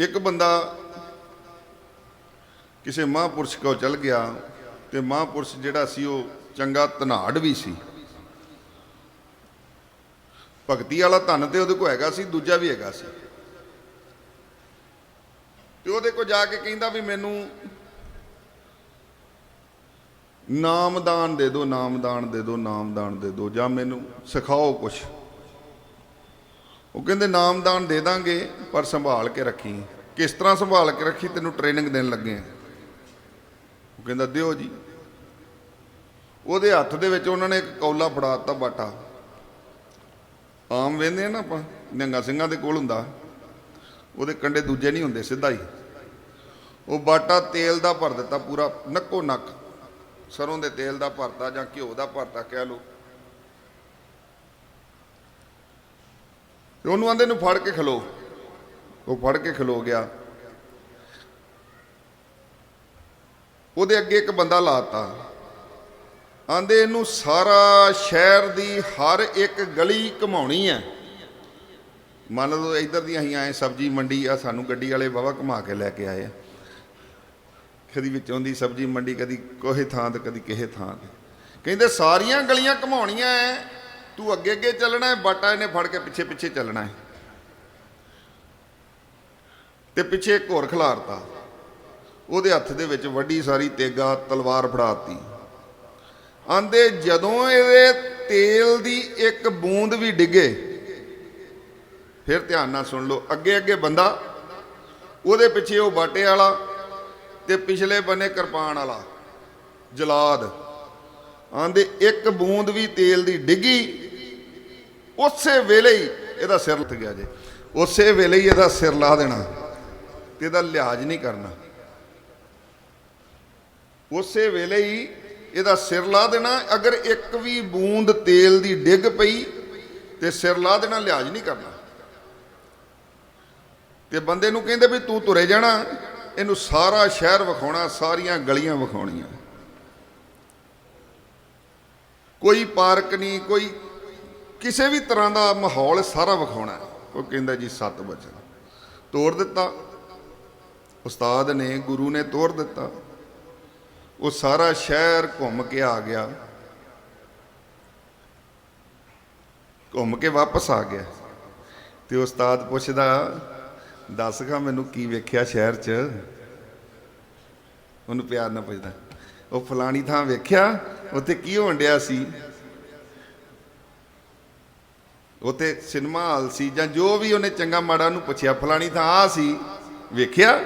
ਇੱਕ ਬੰਦਾ ਕਿਸੇ ਮਹਾਂਪੁਰਸ਼ ਕੋਲ ਚਲ ਗਿਆ ਤੇ ਮਹਾਂਪੁਰਸ਼ ਜਿਹੜਾ ਸੀ ਉਹ ਚੰਗਾ ਧਨਾੜ ਵੀ ਸੀ। ਭਗਤੀ ਵਾਲਾ ਧਨ ਤੇ ਉਹਦੇ ਕੋਲ ਹੈਗਾ ਸੀ, ਦੂਜਾ ਵੀ ਹੈਗਾ ਸੀ। ਤੇ ਉਹਦੇ ਕੋਲ ਜਾ ਕੇ ਕਹਿੰਦਾ ਵੀ ਮੈਨੂੰ ਨਾਮਦਾਨ ਦੇ ਦਿਓ, ਨਾਮਦਾਨ ਦੇ ਦਿਓ, ਨਾਮਦਾਨ ਦੇ ਦਿਓ ਜਾਂ ਮੈਨੂੰ ਸਿਖਾਓ ਕੁਛ। ਉਹ ਕਹਿੰਦੇ, ਨਾਮਦਾਨ ਦੇ ਦਾਂਗੇ, ਪਰ ਸੰਭਾਲ ਕੇ ਰੱਖੀ। ਕਿਸ ਤਰ੍ਹਾਂ ਸੰਭਾਲ ਕੇ ਰੱਖੀ, ਤੈਨੂੰ ਟ੍ਰੇਨਿੰਗ ਦੇਣ ਲੱਗੇ ਆ। ਉਹ ਕਹਿੰਦਾ, ਦਿਓ ਜੀ। ਉਹਦੇ ਹੱਥ ਦੇ ਵਿੱਚ ਉਹਨਾਂ ਨੇ ਇੱਕ ਕੌਲਾ ਫੜਾ ਦਿੱਤਾ ਬਾਟਾ। ਆਮ ਵੇਂਦੇ ਆ ਨਾ ਆਪਾਂ, ਨਿਹੰਗਾ ਸਿੰਘਾਂ ਦੇ ਕੋਲ ਹੁੰਦਾ। ਉਹਦੇ ਕੰਡੇ ਦੂਜੇ ਨਹੀਂ ਹੁੰਦੇ, ਸਿੱਧਾ ਹੀ। ਉਹ ਬਾਟਾ ਤੇਲ ਦਾ ਭਰ ਦਿੱਤਾ ਪੂਰਾ, ਨੱਕੋ ਨੱਕ। ਸਰੋਂ ਦੇ ਤੇਲ ਦਾ ਭਰਤਾ ਜਾਂ ਘਿਓ ਦਾ ਭਰਤਾ ਕਹਿ ਲਓ। ਤੇ ਉਹਨੂੰ ਆਂਦੇ ਨੂੰ ਫੜ ਕੇ ਖਲੋ। ਉਹ ਫੜ ਕੇ ਖਲੋ ਗਿਆ। ਉਹਦੇ ਅੱਗੇ ਇੱਕ ਬੰਦਾ ਲਾਤਾ। ਆਂਦੇ ਇਹਨੂੰ ਸਾਰਾ ਸ਼ਹਿਰ ਦੀ ਹਰ ਇੱਕ ਗਲੀ ਘਮਾਉਣੀ ਹੈ ਮੰਨ ਲਓ ਇੱਧਰ ਦੀਆਂ ਅਸੀਂ ਆਏ ਸਬਜ਼ੀ ਮੰਡੀ ਆ, ਸਾਨੂੰ ਗੱਡੀ ਵਾਲੇ ਵਾਹਵਾ ਘੁਮਾ ਕੇ ਲੈ ਕੇ ਆਏ ਆ। ਕਦੀ ਵਿੱਚੋਂ ਦੀ ਸਬਜ਼ੀ ਮੰਡੀ, ਕਦੀ ਕੋਹੇ ਥਾਂ ਤੇ, ਕਦੀ ਕਿਸੇ ਥਾਂ ਤੇ। ਕਹਿੰਦੇ ਸਾਰੀਆਂ ਗਲੀਆਂ ਘਮਾਉਣੀਆਂ ਐ। ਤੂੰ ਅੱਗੇ ਅੱਗੇ ਚੱਲਣਾ ਹੈ, ਬਾਟਾ ਇਹਨੇ ਫੜ ਕੇ ਪਿੱਛੇ ਪਿੱਛੇ ਚੱਲਣਾ ਹੈ। ਤੇ ਪਿੱਛੇ ਇੱਕ ਹੋਰ ਖਿਲਾਰਤਾ ਉਹਦੇ ਹੱਥ ਦੇ ਵਿੱਚ ਵੱਡੀ ਸਾਰੀ ਤੇਗਾ, ਤਲਵਾਰ ਫੜਾਤੀ। ਆਂਦੇ, ਜਦੋਂ ਇਹਦੇ ਤੇਲ ਦੀ ਇੱਕ ਬੂੰਦ ਵੀ ਡਿੱਗੇ, ਫਿਰ ਧਿਆਨ ਨਾਲ ਸੁਣ ਲਓ, ਅੱਗੇ ਅੱਗੇ ਬੰਦਾ, ਉਹਦੇ ਪਿੱਛੇ ਉਹ ਬਾਟੇ ਵਾਲਾ ਤੇ ਪਿਛਲੇ ਬੰਨੇ ਕਿਰਪਾਨ ਵਾਲਾ, ਜਲਾਦ। ਆਂਦੇ, ਇੱਕ ਬੂੰਦ ਵੀ ਤੇਲ ਦੀ ਡਿੱਗੀ ਉਸੇ ਵੇਲੇ ਹੀ ਇਹਦਾ ਸਿਰ ਲੱਥ ਗਿਆ ਜੇ। ਉਸੇ ਵੇਲੇ ਹੀ ਇਹਦਾ ਸਿਰ ਲਾ ਦੇਣਾ ਤੇ ਇਹਦਾ ਲਿਹਾਜ਼ ਨਹੀਂ ਕਰਨਾ। ਉਸੇ ਵੇਲੇ ਹੀ ਇਹਦਾ ਸਿਰ ਲਾ ਦੇਣਾ, ਅਗਰ ਇੱਕ ਵੀ ਬੂੰਦ ਤੇਲ ਦੀ ਡਿੱਗ ਪਈ ਤੇ ਸਿਰ ਲਾ ਦੇਣਾ, ਲਿਹਾਜ਼ ਨਹੀਂ ਕਰਨਾ। ਤੇ ਬੰਦੇ ਨੂੰ ਕਹਿੰਦੇ ਵੀ ਤੂੰ ਤੁਰੇ ਜਾਣਾ, ਇਹਨੂੰ ਸਾਰਾ ਸ਼ਹਿਰ ਵਿਖਾਉਣਾ, ਸਾਰੀਆਂ ਗਲੀਆਂ ਵਿਖਾਉਣੀਆਂ। ਕੋਈ ਪਾਰਕ ਨਹੀਂ, ਕੋਈ ਕਿਸੇ ਵੀ ਤਰ੍ਹਾਂ ਦਾ ਮਾਹੌਲ ਸਾਰਾ ਵਿਖਾਉਣਾ ਉਹ ਕਹਿੰਦਾ ਜੀ, ਸੱਤ ਵਚਨ। ਤੋੜ ਦਿੱਤਾ। ਉਸਤਾਦ ਨੇ, ਗੁਰੂ ਨੇ ਤੋੜ ਦਿੱਤਾ। ਉਹ ਸਾਰਾ ਸ਼ਹਿਰ ਘੁੰਮ ਕੇ ਆ ਗਿਆ। ਘੁੰਮ ਕੇ ਵਾਪਸ ਆ ਗਿਆ। ਤੇ ਉਸਤਾਦ ਪੁੱਛਦਾ, ਦੱਸ ਗਾ ਮੈਨੂੰ ਕੀ ਵੇਖਿਆ ਸ਼ਹਿਰ 'ਚ? ਉਹਨੂੰ ਪਿਆਰ ਨਾਲ ਪੁੱਛਦਾ, ਉਹ ਫਲਾਣੀ ਥਾਂ ਵੇਖਿਆ? ਉੱਥੇ ਕੀ ਹੋਣ ਡਿਆ ਸੀ? ਉੱਥੇ ਸਿਨੇਮਾ ਹਾਲ ਸੀ ਜਾਂ ਜੋ ਵੀ ਉਹਨੇ ਚੰਗਾ ਮਾੜਾ ਨੂੰ ਪੁੱਛਿਆ, ਫਲਾਣੀ ਥਾਂ ਆ ਸੀ, ਵੇਖਿਆ?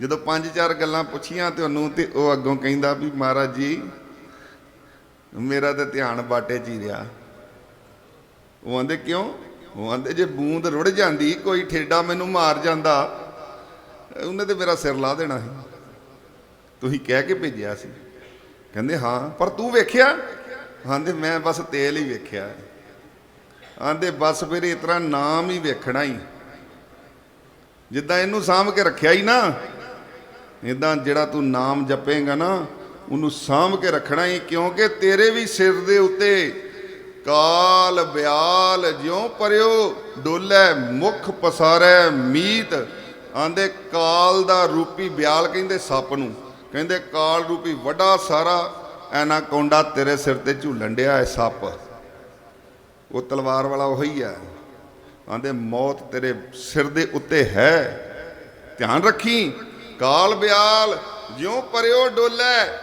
ਜਦੋਂ ਪੰਜ ਚਾਰ ਗੱਲਾਂ ਪੁੱਛੀਆਂ ਤੇ ਉਹਨੂੰ ਤੇ ਉਹ ਅੱਗੋਂ ਕਹਿੰਦਾ ਵੀ ਮਹਾਰਾਜ ਜੀ, ਮੇਰਾ ਤਾਂ ਧਿਆਨ ਬਾਟੇ 'ਚ ਹੀ ਰਿਹਾ। ਉਹ ਆਂਦੇ, ਕਿਉਂ? ਉਹ ਆਂਦੇ, ਜੇ ਬੂੰਦ ਰੁੜ ਜਾਂਦੀ, ਕੋਈ ਠੇਡਾ ਮੈਨੂੰ ਮਾਰ ਜਾਂਦਾ, ਉਹਨੇ ਤੇ ਮੇਰਾ ਸਿਰ ਲਾ ਦੇਣਾ ਸੀ। ਤੁਸੀਂ ਕਹਿ ਕੇ ਭੇਜਿਆ ਸੀ। ਕਹਿੰਦੇ, ਹਾਂ, ਪਰ ਤੂੰ ਵੇਖਿਆ? ਹਾਂ ਆਂਦੇ, ਮੈਂ ਬਸ ਤੇਲ ਹੀ ਵੇਖਿਆ। ਆਂਦੇ, ਬਸ ਫਿਰ ਇਸ ਤਰ੍ਹਾਂ ਨਾਮ ਹੀ ਵੇਖਣਾ ਹੀ। ਜਿੱਦਾਂ ਇਹਨੂੰ ਸਾਂਭ ਕੇ ਰੱਖਿਆ ਹੀ ਨਾ ਇਦਾਂ ਜਿਹੜਾ ਤੂੰ ਨਾਮ ਜਪੇਂਗਾ ਨਾ, ਉਹਨੂੰ ਸਾਂਭ ਕੇ ਰੱਖਣਾ ਹੀ, ਕਿਉਂਕਿ ਤੇਰੇ ਵੀ ਸਿਰ ਦੇ ਉੱਤੇ ਕਾਲ ਬਿਆਲ ਜਿਉ ਪਰਿਓ, ਡੋਲੇ ਮੁਖ ਪਸਾਰੈ ਮੀਤ। ਆਂਦੇ, ਕਾਲ ਦਾ ਰੂਪੀ ਬਿਆਲ ਕਹਿੰਦੇ ਸੱਪ ਨੂੰ। ਕਹਿੰਦੇ, ਕਾਲ ਰੂਪੀ ਵੱਡਾ ਸਾਰਾ, ਐਨਾ ਕੌਂਡਾ ਤੇਰੇ ਸਿਰ ਤੇ ਝੂਲਣ ਡਿਆ ਹੈ ਸੱਪ। ਉਹ ਤਲਵਾਰ ਵਾਲਾ ਉਹੀ ਹੈ। ਆਂਦੇ ਮੌਤ ਤੇਰੇ ਸਿਰ ਦੇ ਉੱਤੇ ਹੈ। ਧਿਆਨ ਰੱਖੀ। ਕਾਲ ਬਿਆਲ, ਜਿਉ ਪਰਿਓ ਡੋਲੇ,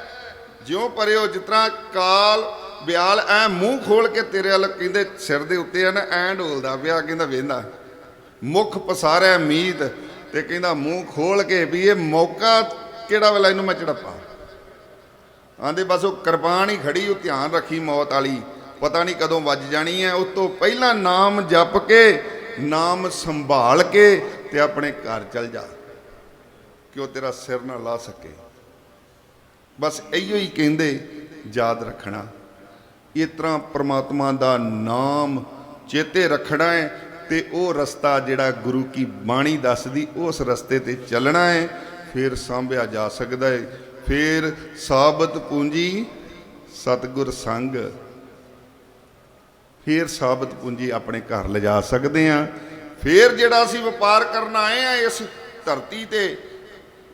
ਜਿਉ ਪਰਿਓ ਜਿਤਨਾ ਕਾਲ ਬਿਆਲ, ਐ ਮੂੰਹ ਖੋਲ ਕੇ ਤੇਰੇ ਵੱਲ ਕਹਿੰਦੇ, ਸਿਰ ਦੇ ਉੱਤੇ ਆ ਨਾ, ਐ ਡੋਲਦਾ ਪਿਆ, ਕਹਿੰਦਾ ਵੇਂਦਾ। ਮੁਖ ਪਸਾਰਿਆ ਮੀਤ ਤੇ ਕਹਿੰਦਾ ਮੂੰਹ ਖੋਲ ਕੇ ਵੀ ਇਹ ਮੌਕਾ ਕਿਹੜਾ ਵੇਲਾ ਇਹਨੂੰ ਮੈਂ ਝੜਪਾ। ਆਂਦੇ ਬਸ ਉਹ ਕਿਰਪਾਨ ਹੀ ਖੜੀ, ਉਹ ਧਿਆਨ ਰੱਖੀ ਮੌਤ ਵਾਲੀ। ਪਤਾ ਨਹੀਂ ਕਦੋਂ ਵੱਜ ਜਾਣੀ ਹੈ। ਉਸ ਤੋਂ ਪਹਿਲਾਂ ਨਾਮ ਜਪ ਕੇ, ਨਾਮ ਸੰਭਾਲ ਕੇ ਤੇ ਆਪਣੇ ਘਰ ਚਲ ਜਾ। ਕਿ ਉਹ ਤੇਰਾ ਸਿਰ ਨਾ ਲਾ ਸਕੇ। ਬਸ ਇਹੋ ਹੀ ਕਹਿੰਦੇ, ਯਾਦ ਰੱਖਣਾ। ਇਸ ਤਰ੍ਹਾਂ ਪ੍ਰਮਾਤਮਾ ਦਾ ਨਾਮ ਚੇਤੇ ਰੱਖਣਾ ਹੈ ਤੇ ਉਹ ਰਸਤਾ ਜਿਹੜਾ ਗੁਰੂ ਕੀ ਬਾਣੀ ਦੱਸਦੀ, ਉਸ ਰਸਤੇ ਤੇ ਚੱਲਣਾ ਹੈ। ਫਿਰ ਸਾਂਭਿਆ ਜਾ ਸਕਦਾ ਹੈ। ਫਿਰ ਸਾਬਤ ਪੂੰਜੀ ਸਤਗੁਰ ਸੰਗ ਫਿਰ ਸਾਬਤ ਪੂੰਜੀ ਆਪਣੇ ਘਰ ਲਿਜਾ ਸਕਦੇ ਆ ਫੇਰ ਜਿਹੜਾ ਅਸੀਂ ਵਪਾਰ ਕਰਨ ਆਏ ਆ ਇਸ ਧਰਤੀ ਤੇ,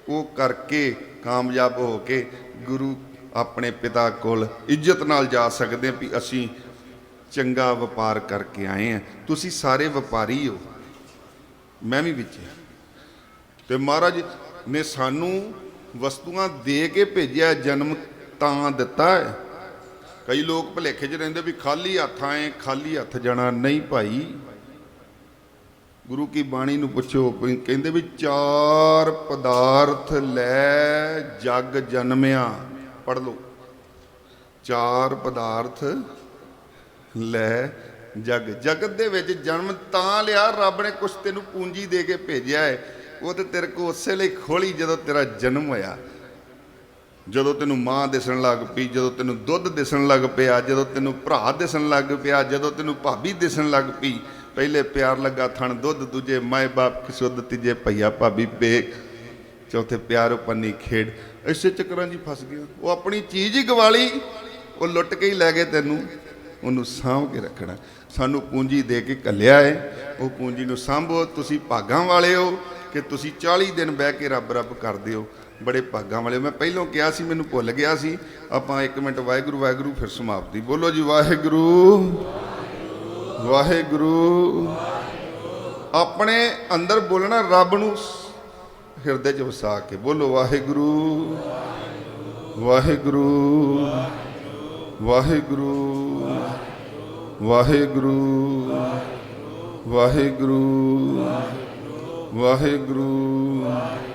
ਉਹ ਕਰਕੇ ਕਾਮਯਾਬ ਹੋ ਕੇ ਗੁਰੂ ਆਪਣੇ ਪਿਤਾ ਕੋਲ ਇੱਜ਼ਤ ਨਾਲ ਜਾ ਸਕਦੇ ਹਾਂ ਵੀ ਅਸੀਂ ਚੰਗਾ ਵਪਾਰ ਕਰਕੇ ਆਏ ਆ ਤੁਸੀਂ ਸਾਰੇ ਵਪਾਰੀ ਹੋ। ਮੈਂ ਵੀ ਵਿੱਚ ਹਾਂ। ਤੇ ਮਹਾਰਾਜ ਨੇ ਸਾਨੂੰ ਵਸਤੂਆਂ ਦੇ ਕੇ ਭੇਜਿਆ, ਜਨਮ ਤਾਂ ਦਿੱਤਾ ਹੈ। ਕਈ ਲੋਕ ਭੁਲੇਖੇ 'ਚ ਰਹਿੰਦੇ ਵੀ ਖਾਲੀ ਹੱਥ ਆਏ, ਖਾਲੀ ਹੱਥ ਜਾਣਾ ਨਹੀਂ ਭਾਈ। ਗੁਰੂ ਕੀ ਬਾਣੀ ਨੂੰ ਪੁੱਛੋ ਕਹਿੰਦੇ ਵੀ ਚਾਰ ਪਦਾਰਥ ਲੈ ਜਗ ਜਨਮਿਆ। ਪੜ ਲਓ। ਚਾਰ ਪਦਾਰਥ ਲੈ ਜਗ। ਜਗਤ ਦੇ ਵਿੱਚ ਜਨਮ ਤਾਂ ਲਿਆ, ਰੱਬ ਨੇ ਕੁਛ ਤੈਨੂੰ ਪੂੰਜੀ ਦੇ ਕੇ ਭੇਜਿਆ ਹੈ ਉਹ ਤੇ ਤੇਰੇ ਕੋ ਉਸੇ ਲਈ ਖੋਲੀ ਜਦੋਂ ਤੇਰਾ ਜਨਮ ਹੋਇਆ। ਜਦੋਂ ਤੈਨੂੰ ਮਾਂ ਦਿਸਣ ਲੱਗ ਪਈ, ਜਦੋਂ ਤੈਨੂੰ ਦੁੱਧ ਦਿਸਣ ਲੱਗ ਪਿਆ, ਜਦੋਂ ਤੈਨੂੰ ਭਰਾ ਦਿਸਣ ਲੱਗ ਪਿਆ, ਜਦੋਂ ਤੈਨੂੰ ਭਾਬੀ ਦਿਸਣ ਲੱਗ ਪਈ, ਪਹਿਲੇ ਪਿਆਰ ਲੱਗਾ ਥਣ, ਦੁੱਧ ਦੂਜੇ ਮਾਏ ਬਾਪ ਕੀ ਸੁੱਧ ਤੀਜੇ ਭਈਆ ਭਾਬੀ ਬੇਕ ਚੌਥੇ ਪਿਆਰ ਉਪੰਨੀ ਖੇਡ। ਇਸੇ ਚੱਕਰਾਂ 'ਚ ਫਸ ਗਿਆ। ਉਹ ਆਪਣੀ ਚੀਜ਼ ਹੀ ਗਵਾਲੀ, ਉਹ ਲੁੱਟ ਕੇ ਹੀ ਲੈ ਗਏ ਤੈਨੂੰ। ਉਹਨੂੰ ਸਾਂਭ ਕੇ ਰੱਖਣਾ। ਸਾਨੂੰ ਪੂੰਜੀ ਦੇ ਕੇ ਕੱਲਿਆ ਹੈ ਉਹ ਪੂੰਜੀ ਨੂੰ ਸਾਂਭੋ। ਤੁਸੀਂ ਭਾਗਾਂ ਵਾਲੇ ਹੋ ਕਿ ਤੁਸੀਂ 40 ਦਿਨ ਬਹਿ ਕੇ ਰੱਬ ਰੱਬ ਕਰਦੇ ਹੋ। ਬੜੇ ਭਾਗਾਂ ਵਾਲੇ। ਮੈਂ ਪਹਿਲਾਂ ਕਿਹਾ ਸੀ, ਮੈਨੂੰ ਭੁੱਲ ਗਿਆ ਸੀ। ਆਪਾਂ 1 ਮਿੰਟ ਵਾਹਿਗੁਰੂ ਵਾਹਿਗੁਰੂ, ਫਿਰ ਸਮਾਪਤੀ। ਬੋਲੋ ਜੀ, ਵਾਹਿਗੁਰੂ। ਵਾਹਿਗੁਰੂ। ਆਪਣੇ ਅੰਦਰ ਬੋਲਣਾ ਰੱਬ ਨੂੰ ਹਿਰਦੇ 'ਚ ਵਸਾ ਕੇ। ਬੋਲੋ ਵਾਹਿਗੁਰੂ ਵਾਹਿਗੁਰੂ। ਵਾਹਿਗੁਰੂ। ਵਾਹਿਗੁਰੂ। ਵਾਹਿਗੁਰੂ। ਵਾਹਿਗੁਰੂ। ਵਾਹਿਗੁਰੂ।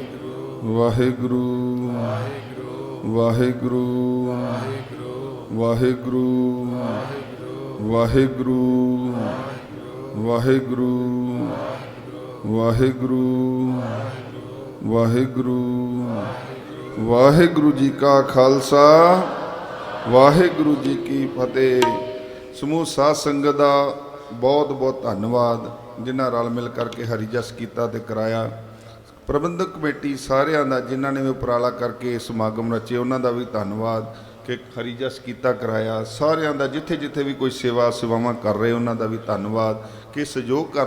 ਵਾਹਿਗੁਰੂ ਵਾਹਿਗੁਰੂ ਵਾਹਿਗੁਰੂ ਵਾਹਿਗੁਰੂ ਵਾਹਿਗੁਰੂ ਵਾਹਿਗੁਰੂ ਵਾਹਿਗੁਰੂ ਵਾਹਿਗੁਰੂ ਜੀ ਕਾ ਖਾਲਸਾ, ਵਾਹਿਗੁਰੂ ਜੀ ਕੀ ਫਤਿਹ। ਸਮੂਹ ਸਾਧ ਸੰਗਤ ਦਾ ਬਹੁਤ ਬਹੁਤ ਧੰਨਵਾਦ, ਜਿਨ੍ਹਾਂ ਰਲ ਮਿਲ ਕਰਕੇ ਹਰੀ ਜਸ ਕੀਤਾ ਤੇ ਕਰਾਇਆ। ਪ੍ਰਬੰਧਕ ਕਮੇਟੀ ਸਾਰਿਆਂ ਦਾ, ਜਿਨ੍ਹਾਂ ਨੇ ਵੀ ਉਪਰਾਲਾ ਕਰਕੇ ਇਹ ਸਮਾਗਮ ਰਚੇ, ਉਹਨਾਂ ਦਾ ਵੀ ਧੰਨਵਾਦ ਕਿ ਹਰੀ ਜਸ ਕੀਤਾ ਕਰਾਇਆ। ਸਾਰਿਆਂ ਦਾ ਜਿੱਥੇ ਜਿੱਥੇ ਵੀ ਕੋਈ ਸੇਵਾ ਸੇਵਾਵਾਂ ਕਰ ਰਹੇ, ਉਹਨਾਂ ਦਾ ਵੀ ਧੰਨਵਾਦ ਕਿ ਸਹਿਯੋਗ ਕਰ